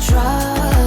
try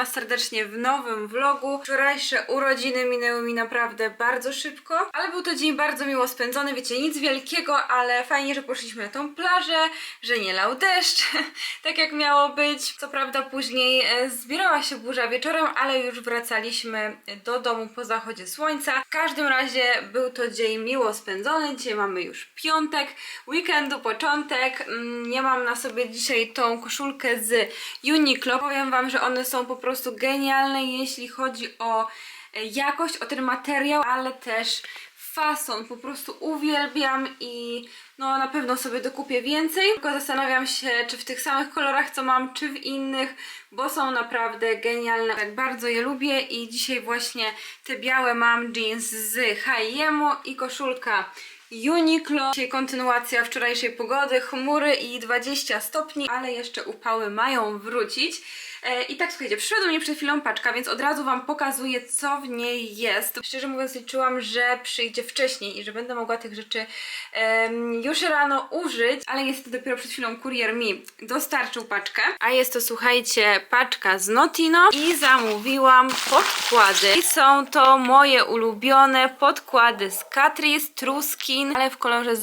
was serdecznie w nowym vlogu. Wczorajsze urodziny minęły mi naprawdę bardzo szybko, ale był to dzień bardzo miło spędzony, wiecie, nic wielkiego, ale fajnie, że poszliśmy na tą plażę, że nie lał deszcz, tak jak miało być. Co prawda później e, zbierała się burza wieczorem, ale już wracaliśmy do domu po zachodzie słońca. W każdym razie był to dzień miło spędzony, dzisiaj mamy już piątek, weekendu, początek. Mm, Nie mam na sobie dzisiaj tą koszulkę z Uniqlo. Powiem Wam, że one są po prostu genialne, jeśli chodzi o e, jakość, o ten materiał, ale też fason. Po prostu uwielbiam i no na pewno sobie dokupię więcej. Tylko zastanawiam się, czy w tych samych kolorach, co mam, czy w innych, bo są naprawdę genialne. Tak bardzo je lubię i dzisiaj właśnie te białe mam jeans z H&M i koszulka Uniqlo. Dzisiaj kontynuacja wczorajszej pogody, chmury i 20 stopni, ale jeszcze upały mają wrócić. E, I tak słuchajcie, przyszła do mnie przed chwilą paczka, więc od razu Wam pokazuję, co w niej jest. Szczerze mówiąc, liczyłam, że przyjdzie wcześniej i że będę mogła tych rzeczy em, już rano użyć, ale niestety dopiero przed chwilą kurier mi dostarczył paczkę. A jest to, słuchajcie, paczka z Notino i zamówiłam podkłady. I są to moje ulubione podkłady z Catrice True Skin, ale w kolorze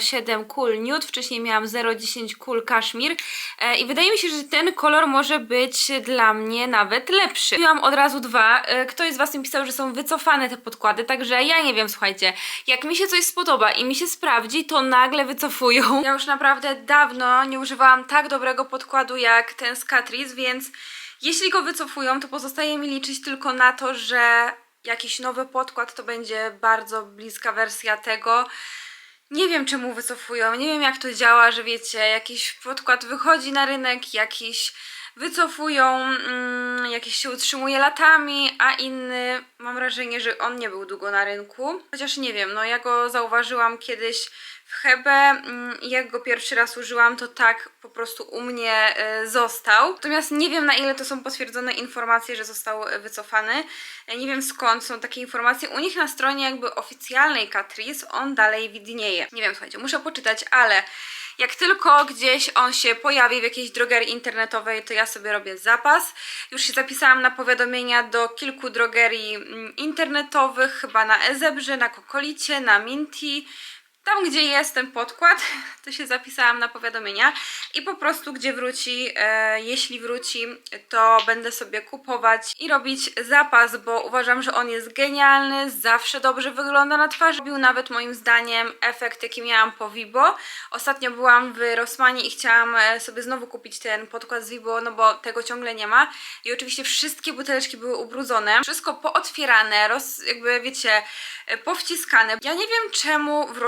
007 Cool Nude. Wcześniej miałam 010 Cool Kashmir e, i wydaje mi się, że ten kolor może być dla mnie nawet lepszy. Kupiłam od razu dwa. E, Ktoś z Was mi pisał, że są wycofane te podkłady, także ja nie wiem, słuchajcie. Jak mi się coś spodoba i mi się sprawdzi, to nagle wycofują. Ja już naprawdę dawno nie używałam tak dobrego podkładu jak ten z Catrice, więc jeśli go wycofują, to pozostaje mi liczyć tylko na to, że jakiś nowy podkład to będzie bardzo bliska wersja tego. Nie wiem czemu wycofują, nie wiem jak to działa, że wiecie, jakiś podkład wychodzi na rynek, jakiś wycofują, mm, jakiś się utrzymuje latami, a inny mam wrażenie, że on nie był długo na rynku. Chociaż nie wiem, no ja go zauważyłam kiedyś w Hebe mm, jak go pierwszy raz użyłam, to tak po prostu u mnie e, został. Natomiast nie wiem na ile to są potwierdzone informacje, że został e, wycofany. E, Nie wiem skąd są takie informacje. U nich na stronie jakby oficjalnej Catrice on dalej widnieje. Nie wiem, słuchajcie, muszę poczytać, ale jak tylko gdzieś on się pojawi w jakiejś drogerii internetowej, to ja sobie robię zapas. Już się zapisałam na powiadomienia do kilku drogerii internetowych, chyba na Ezebrze, na Kokolicie, na Minty. Tam, gdzie jest ten podkład, to się zapisałam na powiadomienia i po prostu, gdzie wróci, e, jeśli wróci, to będę sobie kupować i robić zapas, bo uważam, że on jest genialny, zawsze dobrze wygląda na twarzy. Robił nawet moim zdaniem efekt, jaki miałam po Vibo. Ostatnio byłam w Rossmanie i chciałam e, sobie znowu kupić ten podkład z Vibo, no bo tego ciągle nie ma. I oczywiście wszystkie buteleczki były ubrudzone, wszystko pootwierane, roz, jakby wiecie, e, powciskane. Ja nie wiem czemu w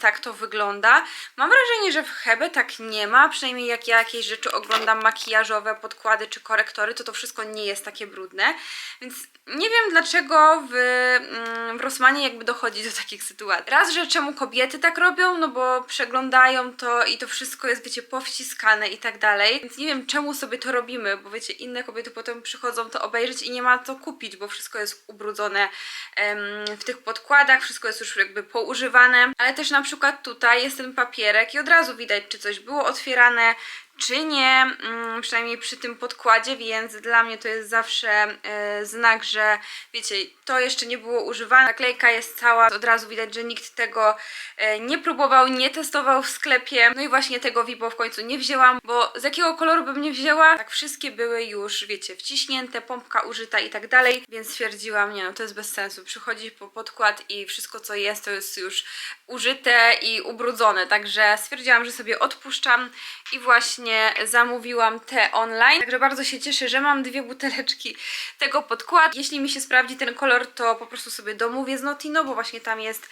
Tak to wygląda. Mam wrażenie, że w Hebe tak nie ma, przynajmniej jak ja jakieś rzeczy oglądam makijażowe, podkłady czy korektory, to to wszystko nie jest takie brudne. Więc nie wiem dlaczego w, mm, w Rossmanie jakby dochodzi do takich sytuacji. Raz, że czemu kobiety tak robią, no bo przeglądają to i to wszystko jest, wiecie, powciskane i tak dalej. Więc nie wiem czemu sobie to robimy, bo wiecie, inne kobiety potem przychodzą to obejrzeć i nie ma co kupić, bo wszystko jest ubrudzone em, w tych podkładach, wszystko jest już jakby poużywane. Ale też na przykład tutaj jest ten papierek i od razu widać, czy coś było otwierane, czy nie, mm, przynajmniej przy tym podkładzie, więc dla mnie to jest zawsze e, znak, że wiecie, to jeszcze nie było używane. Naklejka jest cała, od razu widać, że nikt tego e, nie próbował, nie testował w sklepie. No i właśnie tego Vibo w końcu nie wzięłam, bo z jakiego koloru bym nie wzięła, tak wszystkie były już, wiecie, wciśnięte, pompka użyta i tak dalej, więc stwierdziłam, nie no, to jest bez sensu. Przychodzi po podkład i wszystko co jest, to jest już użyte i ubrudzone, także stwierdziłam, że sobie odpuszczam i właśnie zamówiłam te online. Także bardzo się cieszę, że mam dwie buteleczki tego podkładu. Jeśli mi się sprawdzi ten kolor, to po prostu sobie domówię z Notino, bo właśnie tam jest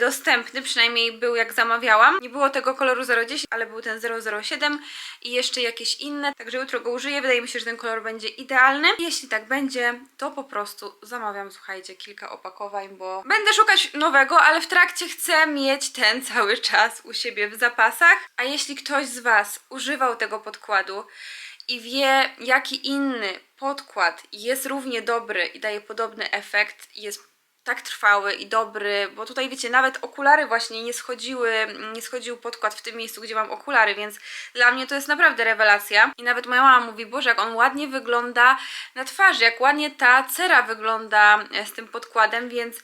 dostępny, przynajmniej był jak zamawiałam. Nie było tego koloru 010, ale był ten 007 i jeszcze jakieś inne, także jutro go użyję. Wydaje mi się, że ten kolor będzie idealny. Jeśli tak będzie, to po prostu zamawiam, słuchajcie, kilka opakowań, bo będę szukać nowego, ale w trakcie chcę mieć ten cały czas u siebie w zapasach. A jeśli ktoś z Was używał tego podkładu, i wie, jaki inny podkład jest równie dobry i daje podobny efekt, jest tak trwały i dobry, bo tutaj wiecie, nawet okulary właśnie nie schodziły, nie schodził podkład w tym miejscu, gdzie mam okulary, więc dla mnie to jest naprawdę rewelacja. I nawet moja mama mówi, Boże, jak on ładnie wygląda na twarzy, jak ładnie ta cera wygląda e, z tym podkładem, więc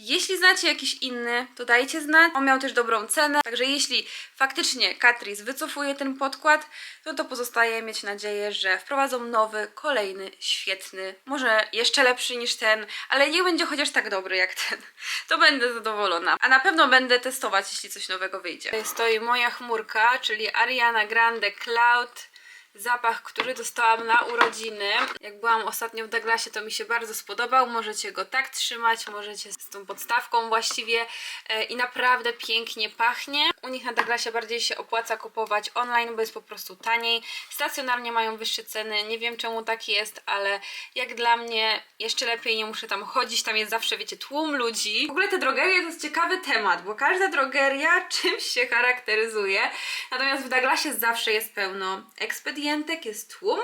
jeśli znacie jakiś inny, to dajcie znać. On miał też dobrą cenę, także jeśli faktycznie Catrice wycofuje ten podkład, no to pozostaje mieć nadzieję, że wprowadzą nowy, kolejny, świetny, może jeszcze lepszy niż ten, ale niech będzie chociaż tak dobry jak ten. To będę zadowolona. A na pewno będę testować, jeśli coś nowego wyjdzie. Tutaj stoi moja chmurka, czyli Ariana Grande Cloud zapach, który dostałam na urodziny. Jak byłam ostatnio w Douglasie, to mi się bardzo spodobał. Możecie go tak trzymać, możecie z tą podstawką właściwie e, i naprawdę pięknie pachnie. U nich na Douglasie bardziej się opłaca kupować online, bo jest po prostu taniej. Stacjonarnie mają wyższe ceny, nie wiem czemu tak jest, ale jak dla mnie jeszcze lepiej nie muszę tam chodzić, tam jest zawsze, wiecie, tłum ludzi. W ogóle te drogerie to jest ciekawy temat, bo każda drogeria czymś się charakteryzuje, natomiast w Douglasie zawsze jest pełno ekspedientek, jest tłum,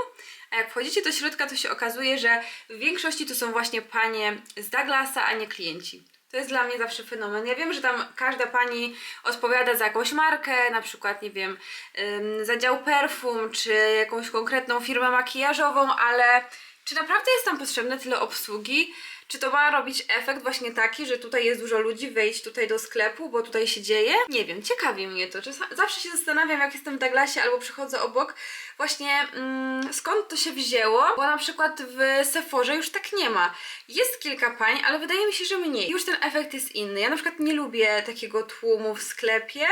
a jak wchodzicie do środka, to się okazuje, że w większości to są właśnie panie z Douglasa, a nie klienci. To jest dla mnie zawsze fenomen. Ja wiem, że tam każda pani odpowiada za jakąś markę, na przykład, nie wiem, za dział perfum, czy jakąś konkretną firmę makijażową, ale czy naprawdę jest tam potrzebne tyle obsługi? Czy to ma robić efekt właśnie taki, że tutaj jest dużo ludzi, wejść tutaj do sklepu, bo tutaj się dzieje? Nie wiem, ciekawi mnie to. Zawsze się zastanawiam, jak jestem w Douglasie albo przychodzę obok, właśnie mm, skąd to się wzięło, bo na przykład w Sephorze już tak nie ma. Jest kilka pań, ale wydaje mi się, że mniej. Już ten efekt jest inny. Ja na przykład nie lubię takiego tłumu w sklepie,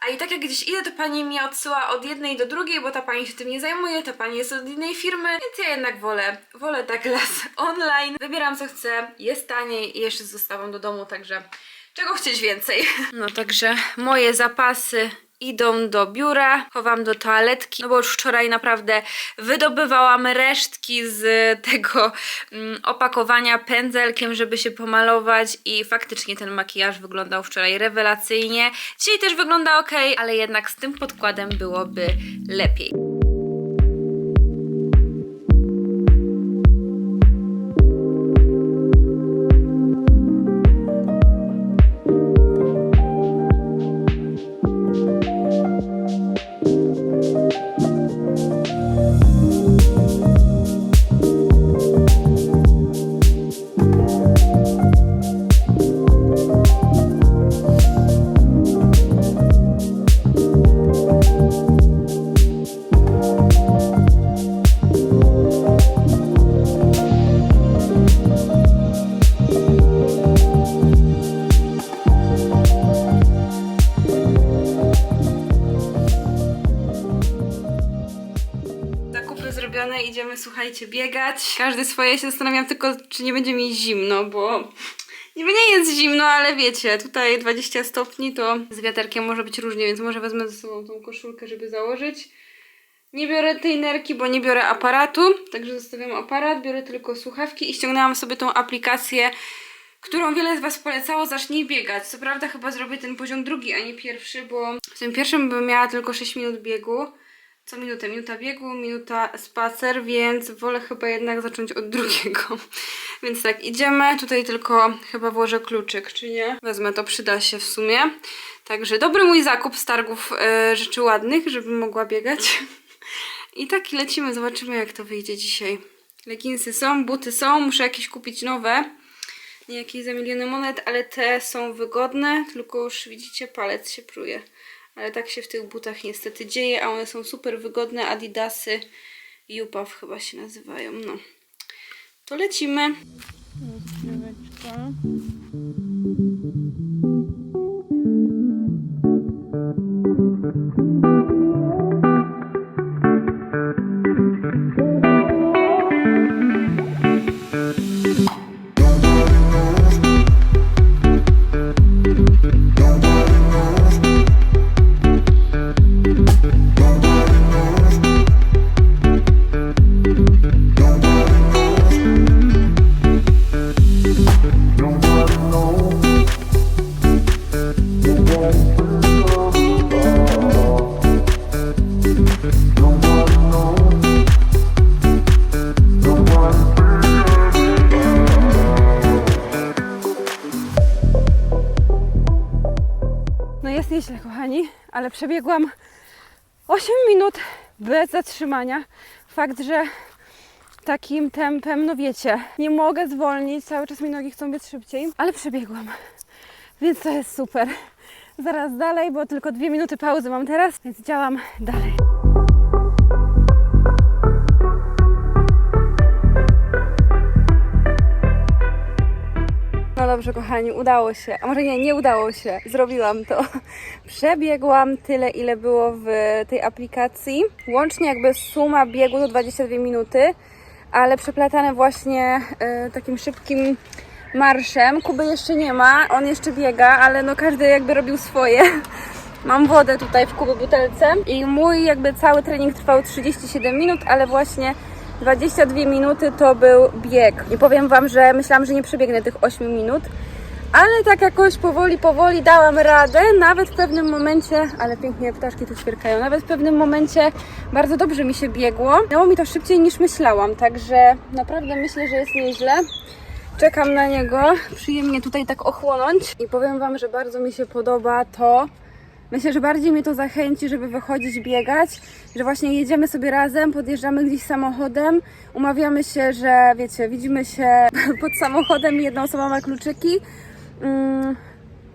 a i tak jak gdzieś idę, to pani mnie odsyła od jednej do drugiej, bo ta pani się tym nie zajmuje, ta pani jest od innej firmy, więc ja jednak wolę, wolę Douglas online. Wybieram co chcę, jest taniej i jeszcze z dostawą do domu, także czego chcieć więcej. No także moje zapasy idą do biura, chowam do toaletki, no bo już wczoraj naprawdę wydobywałam resztki z tego mm, opakowania pędzelkiem, żeby się pomalować i faktycznie ten makijaż wyglądał wczoraj rewelacyjnie. Dzisiaj też wygląda ok, ale jednak z tym podkładem byłoby lepiej. Słuchajcie, biegać. Każdy swoje się zastanawiam tylko, czy nie będzie mi zimno, bo niby nie jest zimno, ale wiecie, tutaj 20 stopni, to z wiaterkiem może być różnie, więc może wezmę ze sobą tą koszulkę, żeby założyć. Nie biorę tej nerki, bo nie biorę aparatu, także zostawiam aparat, biorę tylko słuchawki i ściągnęłam sobie tą aplikację, którą wiele z Was polecało, zacznij biegać. Co prawda chyba zrobię ten poziom drugi, a nie pierwszy, bo w tym pierwszym bym miała tylko 6 minut biegu. Co minutę, minuta biegu, minuta spacer, więc wolę chyba jednak zacząć od drugiego. Więc tak, idziemy. Tutaj tylko chyba włożę kluczyk, czy nie? Wezmę to, przyda się w sumie. Także dobry mój zakup z targów e, rzeczy ładnych, żebym mogła biegać. I tak lecimy, zobaczymy jak to wyjdzie dzisiaj. Leginsy są, buty są, muszę jakieś kupić nowe. Nie jakieś za miliony monet, ale te są wygodne, tylko już widzicie, palec się pruje. Ale tak się w tych butach niestety dzieje, a one są super wygodne. Adidasy Jupaw chyba się nazywają. No. To lecimy. ale przebiegłam 8 minut bez zatrzymania. Fakt, że takim tempem, no wiecie, nie mogę zwolnić, cały czas mi nogi chcą być szybciej, ale przebiegłam. Więc to jest super. Zaraz dalej, bo tylko dwie minuty pauzy mam teraz, więc działam dalej. Dobrze, kochani, udało się. A może nie, nie udało się. Zrobiłam to. Przebiegłam tyle, ile było w tej aplikacji. Łącznie jakby suma biegu to 22 minuty, ale przeplatane właśnie e, takim szybkim marszem. Kuby jeszcze nie ma, on jeszcze biega, ale no każdy jakby robił swoje. Mam wodę tutaj w kuby butelce i mój jakby cały trening trwał 37 minut, ale właśnie 22 minuty to był bieg. I powiem Wam, że myślałam, że nie przebiegnę tych 8 minut, ale tak jakoś powoli, powoli dałam radę. Nawet w pewnym momencie, ale pięknie ptaszki tu ćwierkają, nawet w pewnym momencie bardzo dobrze mi się biegło. Miało mi to szybciej niż myślałam, także naprawdę myślę, że jest nieźle. Czekam na niego, przyjemnie tutaj tak ochłonąć i powiem Wam, że bardzo mi się podoba to, Myślę, że bardziej mnie to zachęci, żeby wychodzić biegać, że właśnie jedziemy sobie razem, podjeżdżamy gdzieś samochodem, umawiamy się, że wiecie, widzimy się pod samochodem jedna osoba ma kluczyki. Mm,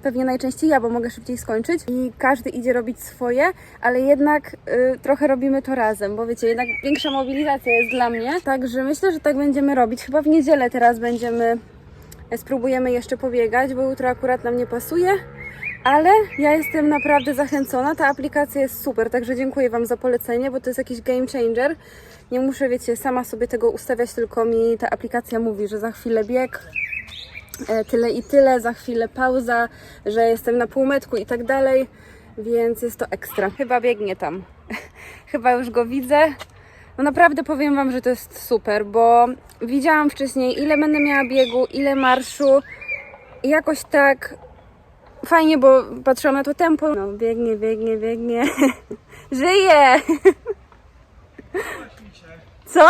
pewnie najczęściej ja, bo mogę szybciej skończyć i każdy idzie robić swoje, ale jednak y, trochę robimy to razem, bo wiecie, jednak większa mobilizacja jest dla mnie, także myślę, że tak będziemy robić. Chyba w niedzielę teraz będziemy, spróbujemy jeszcze pobiegać, bo jutro akurat nam nie pasuje. Ale ja jestem naprawdę zachęcona. Ta aplikacja jest super, także dziękuję Wam za polecenie, bo to jest jakiś game changer. Nie muszę, wiecie, sama sobie tego ustawiać, tylko mi ta aplikacja mówi, że za chwilę bieg, e, tyle i tyle, za chwilę pauza, że jestem na półmetku i tak dalej, więc jest to ekstra. Chyba biegnie tam. Chyba już go widzę. No naprawdę powiem Wam, że to jest super, bo widziałam wcześniej, ile będę miała biegu, ile marszu jakoś tak fajnie, bo patrzyłam na to tempo. No, biegnie, biegnie, biegnie. Żyje! Co?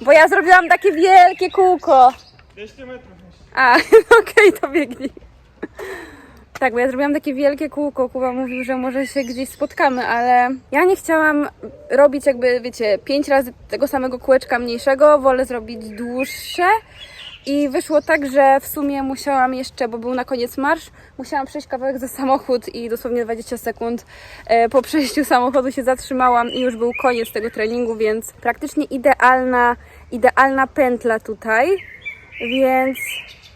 Bo ja zrobiłam takie wielkie kółko. 200 metrów. A, okej, to biegnij. Tak, bo ja zrobiłam takie wielkie kółko. Kuba mówił, że może się gdzieś spotkamy, ale ja nie chciałam robić jakby, wiecie, pięć razy tego samego kółeczka mniejszego. Wolę zrobić dłuższe. I wyszło tak, że w sumie musiałam jeszcze, bo był na koniec marsz, musiałam przejść kawałek za samochód i dosłownie 20 sekund e, po przejściu samochodu się zatrzymałam i już był koniec tego treningu, więc praktycznie idealna, idealna pętla tutaj. Więc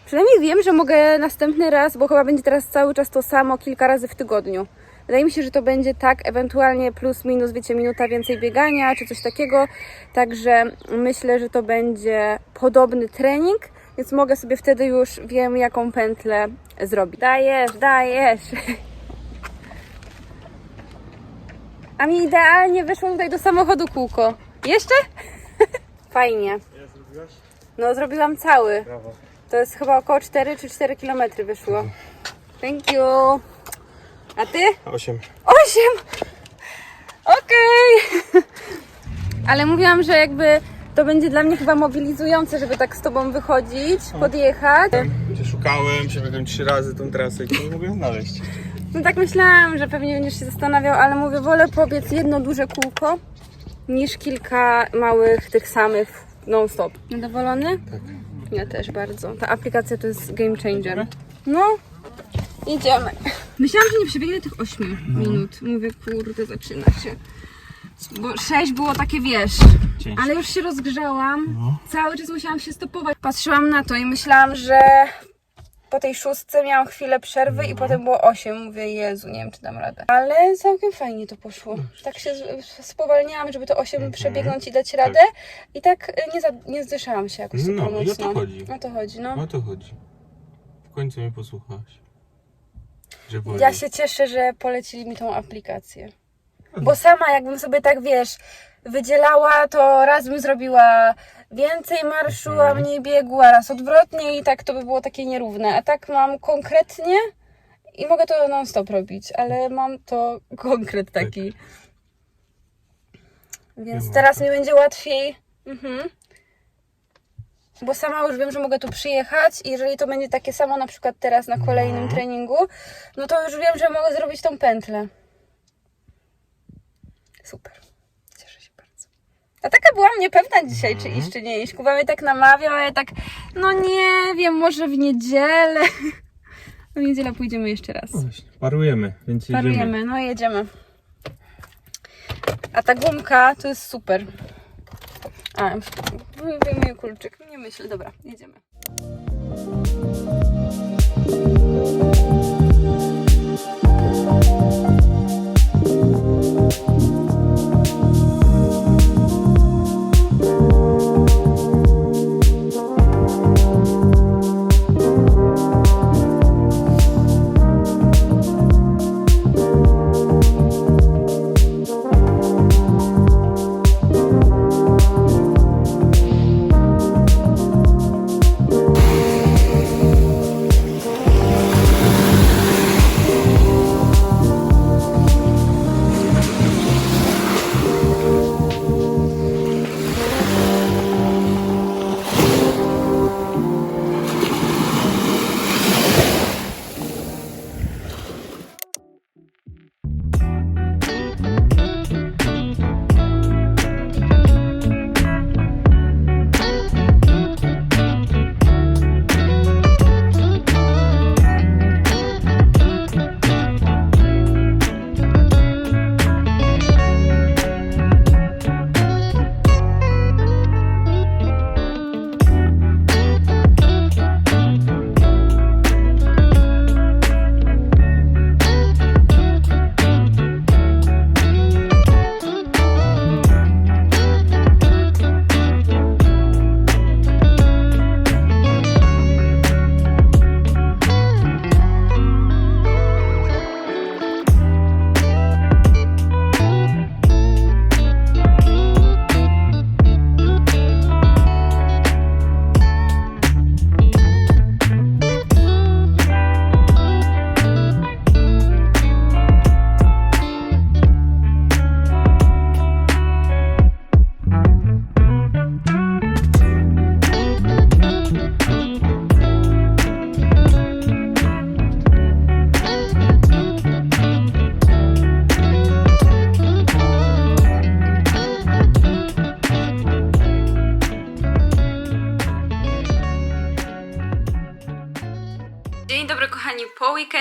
przynajmniej wiem, że mogę następny raz, bo chyba będzie teraz cały czas to samo kilka razy w tygodniu. Wydaje mi się, że to będzie tak, ewentualnie plus minus, wiecie, minuta więcej biegania czy coś takiego. Także myślę, że to będzie podobny trening, więc mogę sobie wtedy już wiem, jaką pętlę zrobić. Dajesz, dajesz. A mi idealnie wyszło tutaj do samochodu kółko. Jeszcze? Fajnie. No, zrobiłam cały. Brawo. To jest chyba około 4 czy 4 km wyszło. Thank you. A ty? 8. 8! Okej! Ale mówiłam, że jakby to będzie dla mnie chyba mobilizujące, żeby tak z tobą wychodzić, podjechać. Cię szukałem, przebiegłem 3 razy tą trasę i nie mogłem znaleźć. No tak myślałam, że pewnie będziesz się zastanawiał, ale mówię, wolę pobiec jedno duże kółko niż kilka małych tych samych non-stop. Zadowolony? Tak. Ja też bardzo. Ta aplikacja to jest game changer. No, idziemy. Myślałam, że nie przebiegnę tych 8 minut. Mówię, kurde, zaczyna się. Bo 6 było takie, wiesz, ale już się rozgrzałam. Cały czas musiałam się stopować. Patrzyłam na to i myślałam, że po tej szóstce miałam chwilę przerwy i potem było 8. Mówię, Jezu, nie wiem, czy dam radę. Ale całkiem fajnie to poszło. Tak się z- spowalniałam, żeby to 8 przebiegnąć i dać radę. I tak y, nie, za, nie zdyszałam się jakoś No, super o to mocno. chodzi. O to chodzi, no. O to chodzi. W końcu mnie posłuchałaś. Że. Ja się cieszę, że polecili mi tą aplikację. Bo sama jakbym sobie tak, wiesz, wydzielała, to raz bym zrobiła więcej marszu, a mniej biegu, a raz odwrotnie i tak to by było takie nierówne. A tak mam konkretnie i mogę to non-stop robić, ale mam to konkret taki. Więc teraz mi będzie łatwiej. Mhm. Bo sama już wiem, że mogę tu przyjechać i jeżeli to będzie takie samo na przykład teraz na kolejnym treningu, no to już wiem, że mogę zrobić tą pętlę. Super. Cieszę się bardzo. A taka byłam niepewna dzisiaj, czy iść, czy nie iść. Kuba mnie tak namawiał, a ja tak, no nie wiem, może w niedzielę. W niedzielę pójdziemy jeszcze raz. Właśnie, parujemy, więc jedziemy. Parujemy, no jedziemy. A ta gumka to jest super. A, wy- wyjmuję kulczyk. Nie myśl, dobra, jedziemy.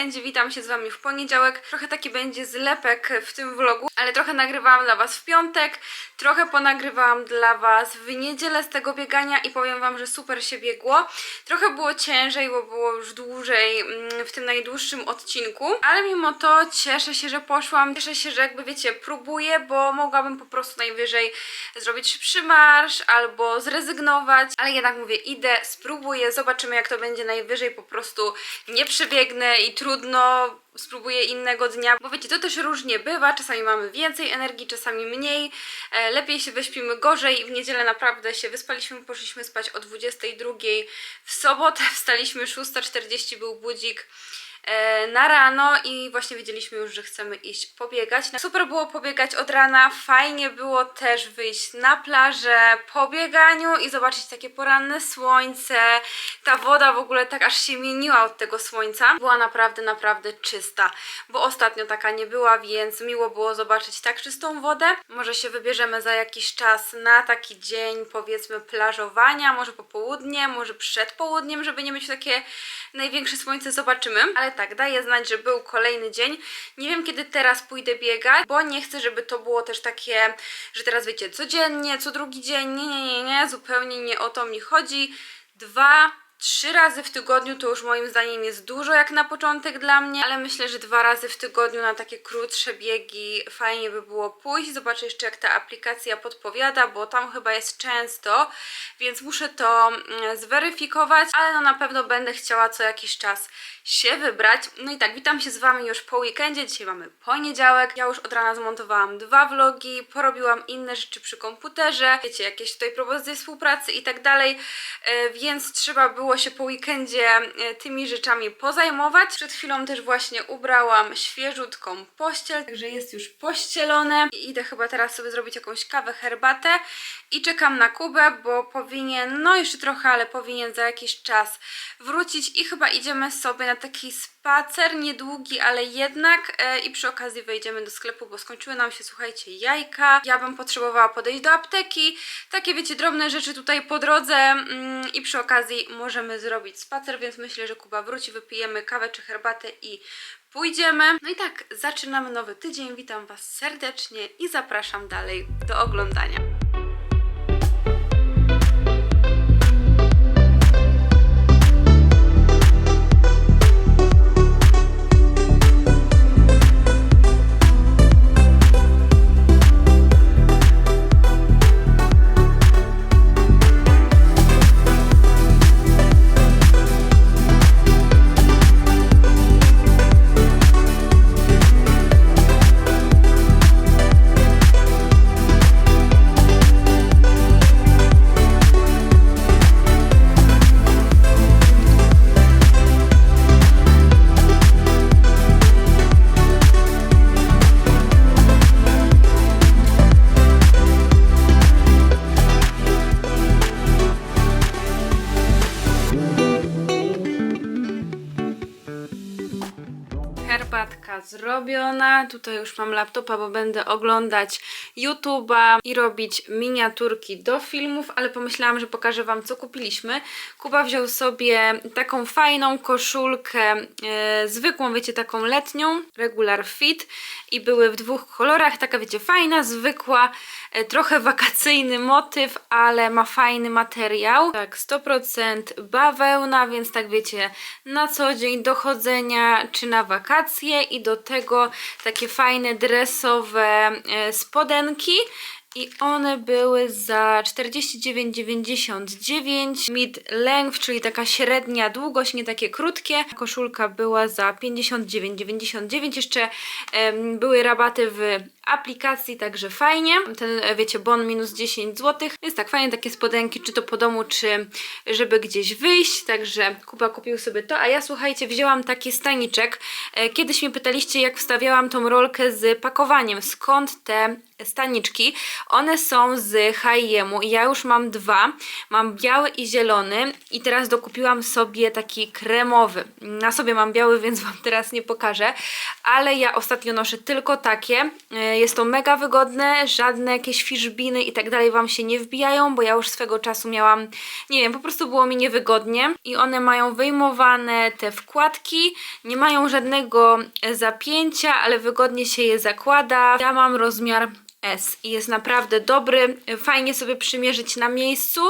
Po weekendzie witam się z wami w poniedziałek. Trochę taki będzie zlepek w tym vlogu, ale trochę nagrywałam dla was w piątek, trochę ponagrywałam dla was w niedzielę z tego biegania i powiem wam, że super się biegło. Trochę było ciężej, bo było już dłużej mm, w tym najdłuższym odcinku, ale mimo to cieszę się, że poszłam. Cieszę się, że jakby wiecie, próbuję, bo mogłabym po prostu najwyżej zrobić szybszy marsz albo zrezygnować, ale jednak mówię, idę, spróbuję, zobaczymy jak to będzie najwyżej po prostu nie przebiegnę i trudno, spróbuję innego dnia, bo wiecie, to też różnie bywa, czasami mamy więcej energii, czasami mniej, e, lepiej się wyśpimy gorzej, w niedzielę naprawdę się wyspaliśmy, poszliśmy spać o 22 w sobotę, wstaliśmy 6.40, był budzik, na rano i właśnie wiedzieliśmy już, że chcemy iść pobiegać. Super było pobiegać od rana, fajnie było też wyjść na plażę po bieganiu i zobaczyć takie poranne słońce. Ta woda w ogóle tak aż się mieniła od tego słońca. Była naprawdę, naprawdę czysta, bo ostatnio taka nie była, więc miło było zobaczyć tak czystą wodę. Może się wybierzemy za jakiś czas na taki dzień, powiedzmy, plażowania, może popołudnie, może przed południem, żeby nie mieć takie największe słońce, zobaczymy. Ale tak, daję znać, że był kolejny dzień. Nie wiem, kiedy teraz pójdę biegać, bo nie chcę, żeby to było też takie, że teraz wiecie, codziennie, co drugi dzień. Nie, nie, nie, nie, zupełnie nie o to mi chodzi. Dwa, trzy razy w tygodniu to już moim zdaniem jest dużo jak na początek dla mnie, ale myślę, że dwa razy w tygodniu na takie krótsze biegi fajnie by było pójść. Zobaczę jeszcze jak ta aplikacja podpowiada, bo tam chyba jest często, więc muszę to mm, zweryfikować, ale no na pewno będę chciała co jakiś czas się wybrać. No i tak, witam się z Wami już po weekendzie. Dzisiaj mamy poniedziałek. Ja już od rana zmontowałam dwa vlogi, porobiłam inne rzeczy przy komputerze, wiecie, jakieś tutaj propozycje współpracy i tak dalej, e, więc trzeba było się po weekendzie e, tymi rzeczami pozajmować. Przed chwilą też właśnie ubrałam świeżutką pościel, także jest już pościelone. I idę chyba teraz sobie zrobić jakąś kawę, herbatę i czekam na Kubę, bo powinien, no jeszcze trochę, ale powinien za jakiś czas wrócić i chyba idziemy sobie na taki spa spacer, niedługi, ale jednak e, i przy okazji wejdziemy do sklepu, bo skończyły nam się, słuchajcie, jajka. Ja bym potrzebowała podejść do apteki, takie wiecie, drobne rzeczy tutaj po drodze mm, i przy okazji możemy zrobić spacer, więc myślę, że Kuba wróci, wypijemy kawę czy herbatę i pójdziemy. No i tak, zaczynamy nowy tydzień, witam Was serdecznie i zapraszam dalej do oglądania. Tutaj już mam laptopa, bo będę oglądać YouTube'a i robić miniaturki do filmów, ale pomyślałam, że pokażę Wam, co kupiliśmy. Kuba wziął sobie taką fajną koszulkę, e, zwykłą, wiecie, taką letnią, regular fit i były w dwóch kolorach, taka wiecie, fajna, zwykła, e, trochę wakacyjny motyw, ale ma fajny materiał. Tak, 100% bawełna, więc tak wiecie, na co dzień do chodzenia czy na wakacje i do tego takie fajne dresowe e, I one były za 49,99 mid length, czyli taka średnia długość, nie takie krótkie. Koszulka była za 59,99. Jeszcze em, były rabaty w aplikacji, także fajnie. Ten, e, wiecie, bon minus 10 zł. Więc tak, fajnie takie spodenki, czy to po domu, czy żeby gdzieś wyjść. Także Kuba kupił sobie to, a ja słuchajcie, wzięłam taki staniczek. E, Kiedyś mnie pytaliście, jak wstawiałam tą rolkę z pakowaniem. Skąd te staniczki? One są z H&M-u i ja już mam dwa. Mam biały i zielony i teraz dokupiłam sobie taki kremowy. Na sobie mam biały, więc Wam teraz nie pokażę, ale ja ostatnio noszę tylko takie. Jest to mega wygodne, żadne jakieś fiszbiny i tak dalej Wam się nie wbijają, bo ja już swego czasu miałam, nie wiem, po prostu było mi niewygodnie i one mają wyjmowane te wkładki, nie mają żadnego e, zapięcia, ale wygodnie się je zakłada. Ja mam rozmiar S i jest naprawdę dobry, fajnie sobie przymierzyć na miejscu,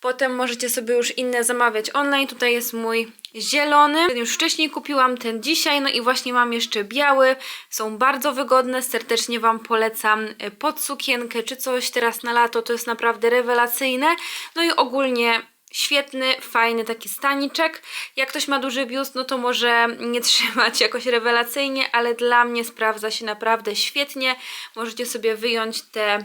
potem możecie sobie już inne zamawiać online, tutaj jest mój zielony, ten już wcześniej kupiłam, ten dzisiaj, no i właśnie mam jeszcze biały, są bardzo wygodne, serdecznie Wam polecam e, pod sukienkę czy coś teraz na lato, to jest naprawdę rewelacyjne, no i ogólnie Świetny, fajny taki staniczek. Jak ktoś ma duży biust, no to może nie trzymać jakoś rewelacyjnie, ale dla mnie sprawdza się naprawdę świetnie. Możecie sobie wyjąć te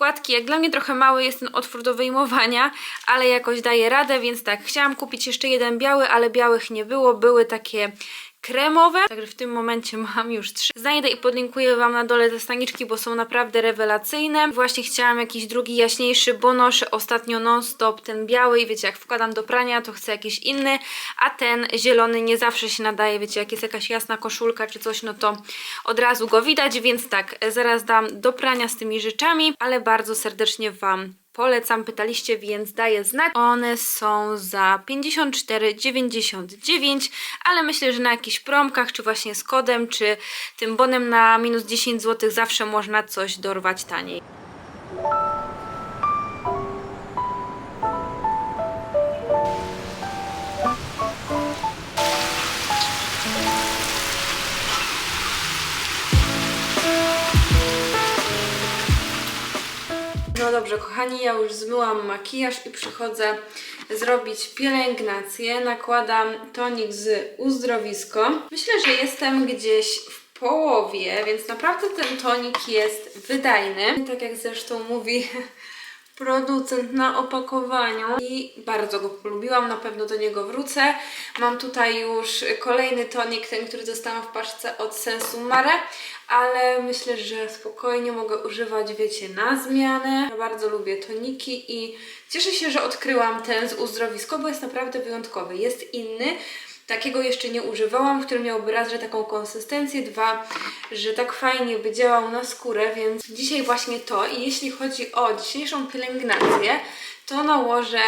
wkładki. Jak dla mnie trochę mały jest ten otwór do wyjmowania, ale jakoś daje radę, więc tak, chciałam kupić jeszcze jeden biały, ale białych nie było. Były takie kremowe, także w tym momencie mam już trzy. Znajdę i podlinkuję Wam na dole te staniczki, bo są naprawdę rewelacyjne. Właśnie chciałam jakiś drugi jaśniejszy, bo noszę ostatnio non-stop ten biały i wiecie, jak wkładam do prania, to chcę jakiś inny, a ten zielony nie zawsze się nadaje, wiecie, jak jest jakaś jasna koszulka czy coś, no to od razu go widać, więc tak, zaraz dam do prania z tymi rzeczami, ale bardzo serdecznie Wam Polecam, pytaliście, więc daję znak. One są za 54,99, ale myślę, że na jakichś promkach, czy właśnie z kodem, czy tym bonem na minus 10 zł zawsze można coś dorwać taniej. Dobrze, kochani, ja już zmyłam makijaż i przychodzę zrobić pielęgnację. Nakładam tonik z uzdrowisko. Myślę, że jestem gdzieś w połowie, więc naprawdę ten tonik jest wydajny. Tak jak zresztą mówi producent na opakowaniu i bardzo go polubiłam, na pewno do niego wrócę. Mam tutaj już kolejny tonik, ten, który dostałam w paczce od Sensu Mare, ale myślę, że spokojnie mogę używać, wiecie, na zmianę. Bardzo lubię toniki i cieszę się, że odkryłam ten z uzdrowisko, bo jest naprawdę wyjątkowy. Jest inny, takiego jeszcze nie używałam, który miałby raz, że taką konsystencję, dwa, że tak fajnie by działał na skórę, więc dzisiaj właśnie to. I jeśli chodzi o dzisiejszą pielęgnację, to nałożę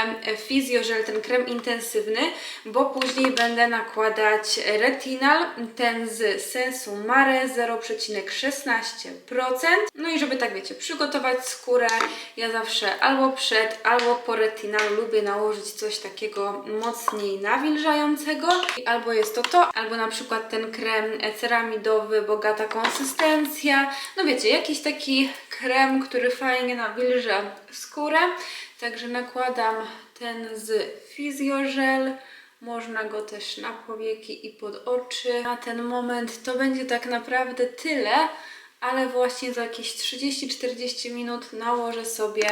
Physiogel, ten krem intensywny, bo później będę nakładać retinal, ten z Sensu Mare 0,16%. No i żeby tak wiecie, przygotować skórę, ja zawsze albo przed, albo po retinalu lubię nałożyć coś takiego mocniej nawilżającego. Albo jest to to, albo na przykład ten krem ceramidowy, bogata konsystencja. No wiecie, jakiś taki krem, który fajnie nawilża skórę. Także nakładam ten z Physiogel. Można go też na powieki i pod oczy. Na ten moment to będzie tak naprawdę tyle, ale właśnie za jakieś 30-40 minut nałożę sobie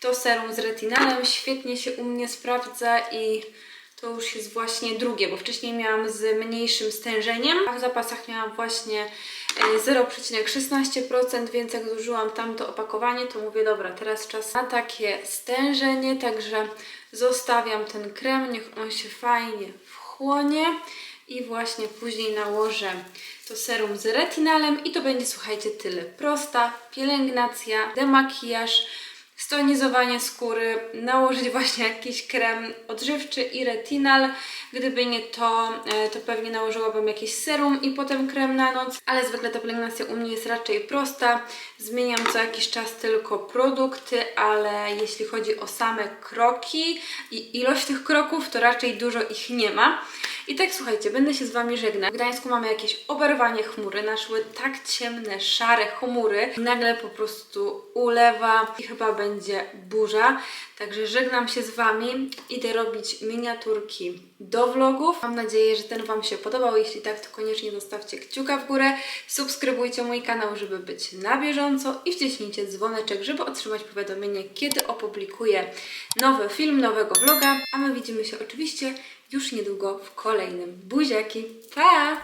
to serum z retinalem. Świetnie się u mnie sprawdza i to już jest właśnie drugie, bo wcześniej miałam z mniejszym stężeniem, a w zapasach miałam właśnie e, 0,16%, więc jak zużyłam tamto opakowanie, to mówię, dobra, teraz czas na takie stężenie, także zostawiam ten krem, niech on się fajnie wchłonie i właśnie później nałożę to serum z retinalem i to będzie, słuchajcie, tyle. Prosta pielęgnacja, demakijaż, stonizowanie skóry, nałożyć właśnie jakiś krem odżywczy i retinal. Gdyby nie to, e, to pewnie nałożyłabym jakiś serum i potem krem na noc, ale zwykle ta pielęgnacja u mnie jest raczej prosta. Zmieniam co jakiś czas tylko produkty, ale jeśli chodzi o same kroki i ilość tych kroków, to raczej dużo ich nie ma. I tak słuchajcie, będę się z Wami żegnać. W Gdańsku mamy jakieś oberwanie chmury, naszły tak ciemne, szare chmury. Nagle po prostu ulewa i chyba będzie burza. Także żegnam się z Wami. Idę robić miniaturki do vlogów. Mam nadzieję, że ten Wam się podobał. Jeśli tak, to koniecznie zostawcie kciuka w górę. Subskrybujcie mój kanał, żeby być na bieżąco i wciśnijcie dzwoneczek, żeby otrzymać powiadomienie, kiedy opublikuję nowy film, nowego vloga. A my widzimy się oczywiście już niedługo w kolejnym. Buziaki! Pa!